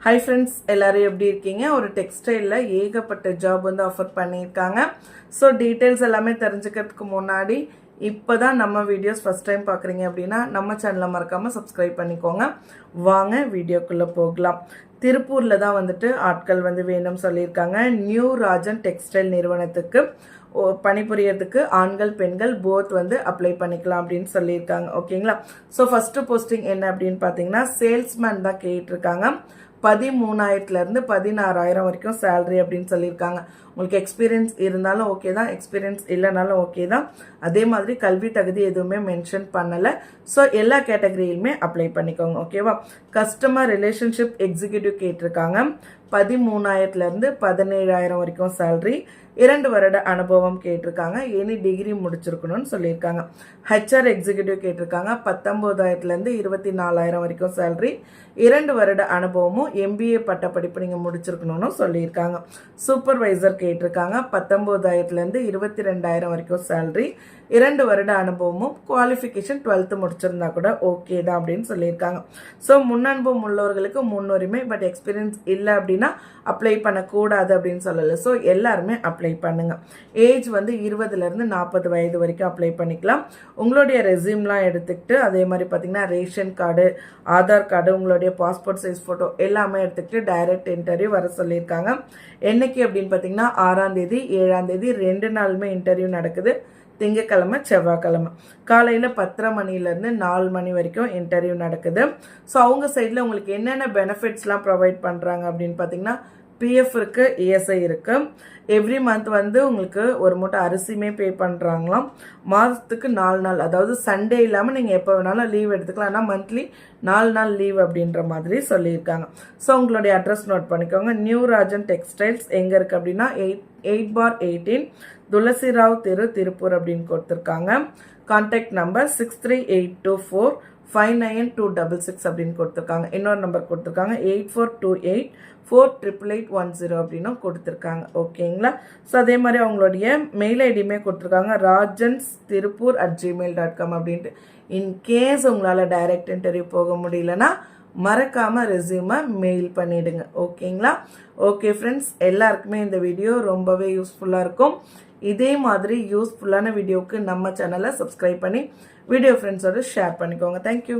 Hi friends எல்லாரும் எப்படி இருக்கீங்க? ஒரு டெக்ஸ்டைலில் ஏகப்பட்ட ஜாப் வந்து ஆஃபர் பண்ணியிருக்காங்க. ஸோ டீட்டெயில்ஸ் எல்லாமே தெரிஞ்சுக்கிறதுக்கு முன்னாடி இப்போ தான் நம்ம வீடியோஸ் ஃபஸ்ட் டைம் பார்க்குறீங்க அப்படின்னா நம்ம சேனலை மறக்காமல் சப்ஸ்கிரைப் பண்ணிக்கோங்க. வாங்க வீடியோக்குள்ளே போகலாம். திருப்பூரில் தான் வந்துட்டு ஆட்கள் வந்து வேணும்னு சொல்லியிருக்காங்க. நியூ ராஜன் டெக்ஸ்டைல் நிறுவனத்துக்கு ஓ- பணிபுரியறதுக்கு ஆண்கள் பெண்கள் போத் வந்து அப்ளை பண்ணிக்கலாம் அப்படின்னு சொல்லியிருக்காங்க. ஓகேங்களா ஸோ ஃபஸ்ட்டு போஸ்டிங் என்ன அப்படின்னு பார்த்தீங்கன்னா சேல்ஸ்மேன் தான் கேட்டிருக்காங்க. பதிமூணாயிரத்துலேருந்து பதினாறாயிரம் வரைக்கும் சேலரி அப்படின்னு சொல்லியிருக்காங்க. உங்களுக்கு எக்ஸ்பீரியன்ஸ் இருந்தாலும் ஓகே தான். எக்ஸ்பீரியன்ஸ் இல்லைனாலும் ஓகே தான். அதே மாதிரி கல்வி தகுதி எதுவுமே மென்ஷன் பண்ணலை. ஸோ எல்லா கேட்டகரியிலுமே அப்ளை பண்ணிக்கோங்க ஓகேவா கஸ்டமர் ரிலேஷன்ஷிப் எக்ஸிக்யூட்டிவ் கேட்டிருக்காங்க. பதிமூணாயிரத்துலேருந்து பதினேழாயிரம் வரைக்கும் சேல்ரி இரண்டு வருட அனுபவம் கேட்டிருக்காங்க. எனி டிகிரி முடிச்சிருக்கணும்னு சொல்லியிருக்காங்க. ஹெச்ஆர் எக்ஸிக்யூட்டிவ் கேட்டிருக்காங்க. பத்தொம்போதாயிரத்துலேருந்து இருபத்தி நாலாயிரம் வரைக்கும் சேலரி இரண்டு வருட அனுபவமும் எம்பிஏ பட்டப்படிப்பு நீங்கள் முடிச்சிருக்கணும்னு சொல்லியிருக்காங்க. சூப்பர்வைசர் கேட்டிருக்காங்க. பத்தொம்போதாயிரத்துலேருந்து இருபத்தி ரெண்டாயிரம் வரைக்கும் சேலரி இரண்டு வருட அனுபவமும் குவாலிஃபிகேஷன் டுவெல்த்து முடிச்சிருந்தா கூட ஓகே தான் அப்படின்னு சொல்லியிருக்காங்க. ஸோ முன்னனுபவம் உள்ளவர்களுக்கு முன்னுரிமை பட் எக்ஸ்பீரியன்ஸ் இல்லை அப்படின்னா அப்ளை பண்ணக்கூடாது அப்படின்னு சொல்லலை. ஸோ எல்லாருமே அப்ளை பண்ணுங்க. ஏஜ் வந்து இருபதுலேருந்து நாற்பது வயது வரைக்கும் அப்ளை பண்ணிக்கலாம். உங்களுடைய ரெசியூம்லாம் எடுத்துக்கிட்டு அதே மாதிரி பார்த்தீங்கன்னா ரேஷன் கார்டு ஆதார் கார்டு உங்களுடைய பாஸ்போர்ட் சைஸ் ஃபோட்டோ எல்லாமே எடுத்துக்கிட்டு டைரக்ட் இன்டர்வியூ வர சொல்லியிருக்காங்க. என்னைக்கு அப்படின்னு பார்த்தீங்கன்னா ஆறாம் தேதி ஏழாம் தேதி ரெண்டு நாளுமே இன்டர்வியூ நடக்குது. திங்கக்கிழமை செவ்வாய்க்கிழமை. காலையில் பத்தரை மணிலேருந்து நாலு மணி வரைக்கும் இன்டர்வியூ நடக்குது. ஸோ அவங்க சைடில் உங்களுக்கு என்னென்ன பெனிஃபிட்ஸ்லாம் ப்ரொவைட் பண்ணுறாங்க அப்படின்னு பார்த்தீங்கன்னா பிஎஃப் இருக்கு இஎஸ்ஐ இருக்குது எவ்ரி மந்த் வந்து உங்களுக்கு ஒரு மூட்டை அரிசியுமே பே பண்ணுறாங்களாம் மாதத்துக்கு நாலு நாள் அதாவது சண்டே இல்லாமல் நீங்கள் எப்போ வேணாலும் லீவ் எடுத்துக்கலாம். ஆனால் மந்த்லி நாலு நாள் லீவ் அப்படின்ற மாதிரி சொல்லியிருக்காங்க. ஸோ உங்களுடைய அட்ரஸ் நோட் பண்ணிக்கோங்க. நியூ ராஜன் டெக்ஸ்டைல்ஸ் எங்கே இருக்குது அப்படின்னா eight eight four eighteen Thulasirao தெரு திருப்பூர் அப்படின்னு கொடுத்துருக்காங்க. Contact number six three eight two four five nine two double six அப்படின்னு கொடுத்துருக்காங்க. இன்னொரு நம்பர் கொடுத்துருக்காங்க. Eight four two eight four triple eight one zero அப்படின்னும் கொடுத்துருக்காங்க. ஓகேங்களா? ஸோ அதே மாதிரி அவங்களுடைய மெயில் ஐடியுமே கொடுத்துருக்காங்க. Rajans Tiruppur at Gmail dot com அப்படின்ட்டு. இன்கேஸ் உங்களால் டைரக்ட் இன்டர்வியூ போக முடியலன்னா மறக்காமல் ரெஸ்யூமை மெயில் பண்ணிவிடுங்க ஓகேங்களா? ஓகே ஃப்ரெண்ட்ஸ் எல்லாருக்குமே இந்த வீடியோ ரொம்பவே யூஸ்ஃபுல்லாக இருக்கும். இதே மாதிரி யூஸ்ஃபுல்லான வீடியோவுக்கு நம்ம சேனலை சப்ஸ்கிரைப் பண்ணி வீடியோ ஃப்ரெண்ட்ஸோட ஷேர் பண்ணிக்கோங்க. தேங்க்யூ